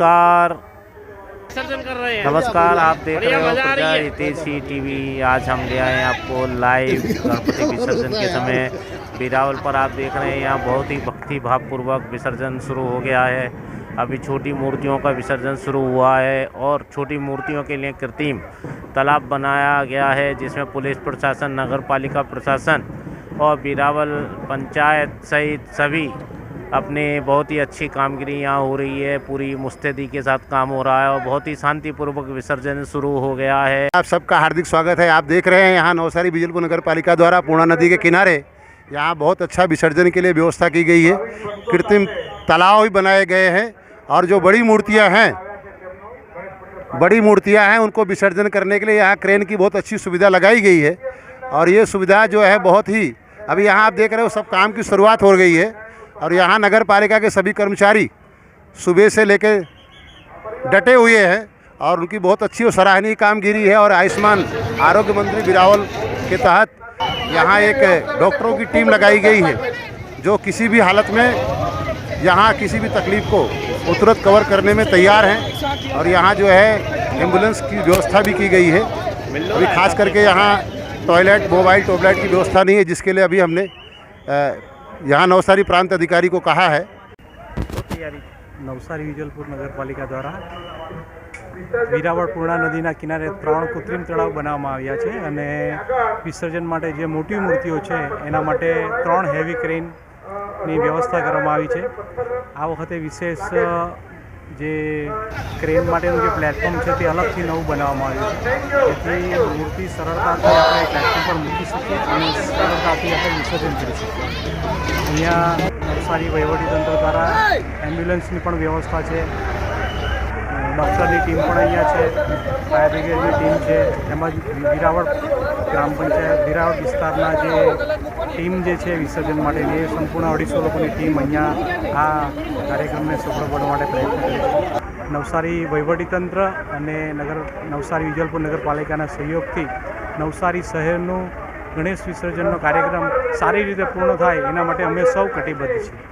नमस्कार। विसर्जन कर रहे हैं। नमस्कार आप देख रहे हो हितेशी टीवी। आज हम ले आए हैं आपको लाइव गणपति विसर्जन के समय। बिरावल पर आप देख रहे हैं यहाँ बहुत ही भक्ति भाव पूर्वक विसर्जन शुरू हो गया है। अभी छोटी मूर्तियों का विसर्जन शुरू हुआ है और छोटी मूर्तियों के लिए कृत्रिम तालाब बनाया गया है जिसमें पुलिस प्रशासन नगर पालिका प्रशासन और बिरावल पंचायत सहित सभी अपने बहुत ही अच्छी कामगिरी यहाँ हो रही है, पूरी मुस्तैदी के साथ काम हो रहा है और बहुत ही शांतिपूर्वक विसर्जन शुरू हो गया है। आप सबका हार्दिक स्वागत है। आप देख रहे हैं यहाँ नवसारी बिजलपुर नगर पालिका द्वारा पूर्णा नदी के किनारे यहाँ बहुत अच्छा विसर्जन के लिए व्यवस्था की गई है। कृत्रिम तालाब भी बनाए गए हैं और जो बड़ी मूर्तियाँ हैं, बड़ी मूर्तियाँ हैं, उनको विसर्जन करने के लिए यहाँ क्रेन की बहुत अच्छी सुविधा लगाई गई है। और ये सुविधा जो है बहुत ही, अभी यहाँ आप देख रहे हो सब काम की शुरुआत हो गई है। और यहाँ नगर पालिका के सभी कर्मचारी सुबह से लेकर डटे हुए हैं और उनकी बहुत अच्छी और सराहनीय कामगिरी है और आयुष्मान आरोग्य मंत्री बिरावल के तहत यहाँ एक डॉक्टरों की टीम लगाई गई है, जो किसी भी हालत में यहाँ किसी भी तकलीफ़ को तुरंत कवर करने में तैयार हैं और यहाँ जो है एंबुलेंस की व्यवस्था भी की गई है। अभी खास करके यहाँ टॉयलेट, मोबाइल टॉयलेट की व्यवस्था नहीं है, जिसके लिए अभी हमने यहाँ नवसारी प्रांत अधिकारी को कहा है નવસારી વિજલપુર નગરપાલિકા દ્વારા વીરાવળ પૂર્ણા નદીના કિનારે ત્રણ કૃત્રિમ તળાવ બનાવવામાં આવ્યા છે અને વિસર્જન માટે જે મોટી મૂર્તિઓ છે એના માટે ત્રણ હેવી ક્રેનની વ્યવસ્થા કરવામાં આવી છે આ વખતે વિશેષ અ, જે ક્રેન માટેનું જે પ્લેટફોર્મ છે તે અલગથી નવું બનાવવામાં આવ્યું છે. જેથી મૂર્તિ સરળતાથી આપણે પ્લેટફોર્મ પર મૂકી શકીએ અને સરળતાથી આપણે વિસર્જન કરી શકીએ. અહીંયા નવસારી વહીવટીતંત્ર દ્વારા એમ્બ્યુલન્સની પણ વ્યવસ્થા છે. ડૉક્ટરની ટીમ પણ અહીંયા છે. ફાયર બ્રિગેડની ટીમ છે. તેમજ વિરાવળ ગ્રામ પંચાયત વિરાવળ વિસ્તારના જે ટીમ જે છે વિસર્જન માટેની, એ સંપૂર્ણ અઢીસો લોકોની ટીમ અહીંયા આ કાર્યક્રમને સફળ કરવા માટે પ્રયત્ન કરે છે. નવસારી વહીવટીતંત્ર અને નગર, નવસારી વિજલપુર નગરપાલિકાના સહયોગથી નવસારી શહેરનું ગણેશ વિસર્જનનો કાર્યક્રમ સારી રીતે પૂર્ણ થાય, એના માટે અમે સૌ કટિબદ્ધ છીએ.